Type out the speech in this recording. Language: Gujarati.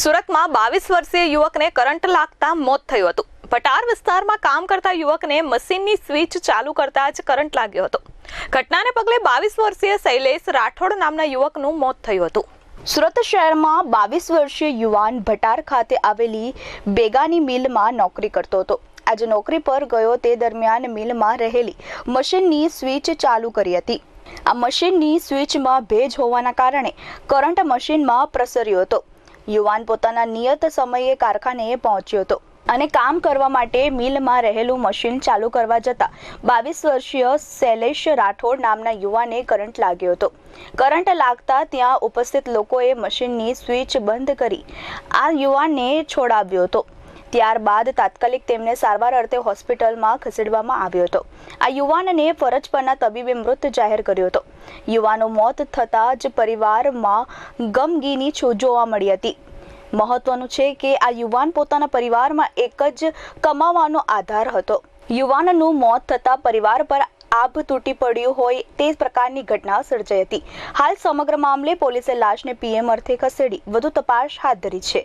સુરતમાં બાવીસ વર્ષીય યુવકને કરંટ લાગતા મોત થયું હતું. પટાર વિસ્તારમાં કામ કરતા યુવકને મશીનની સ્વિચ ચાલુ કરતા જ કરંટ લાગ્યો હતો. ઘટનાને પગલે બાવીસ વર્ષીય શૈલેષ રાઠોડ નામના યુવકનું મોત થયું હતું. સુરત શહેરમાં બાવીસ વર્ષીય યુવાન ભટાર ખાતે આવેલી બેગાની મિલમાં નોકરી કરતો હતો. આજે નોકરી પર ગયો તે દરમિયાન મિલમાં રહેલી મશીનની સ્વિચ ચાલુ કરી હતી. આ મશીનની સ્વિચમાં ભેજ હોવાના કારણે કરંટ મશીનમાં પ્રસર્યો હતો. યુવાન પોતાના નિયત સમયે કારખાને પહોંચ્યો હતો અને કામ કરવા માટે મિલમાં રહેલું મશીન ચાલુ કરવા જતા બાવીસ વર્ષીય શૈલેષ રાઠોડ નામના યુવાને કરંટ લાગ્યો હતો. કરંટ લાગતા ત્યાં ઉપસ્થિત લોકોએ મશીનની સ્વિચ બંધ કરી આ યુવાનને છોડાવ્યો હતો. ત્યારબાદ તાત્કાલિક તેમને સારવાર અર્થે હોસ્પિટલમાં ખસેડવામાં આવ્યો હતો. આ યુવાનને ફરજ પરના તબીબે મૃત જાહેર કર્યો હતો. યુવાનો મોત થતાં જ પરિવારમાં ગમગીની જોવા મળી હતી. મહત્વનું છે કે આ યુવાન પોતાના પરિવારમાં એક જ કમાવાનો આધાર હતો. યુવાનનું મોત થતાં પરિવાર પર આભ તૂટી પડ્યું હોય તે પ્રકારની ઘટના સર્જાઈ હતી. હાલ સમગ્ર મામલે પોલીસે લાશને પીએમ અર્થે ખસેડી વધુ તપાસ હાથ ધરી છે.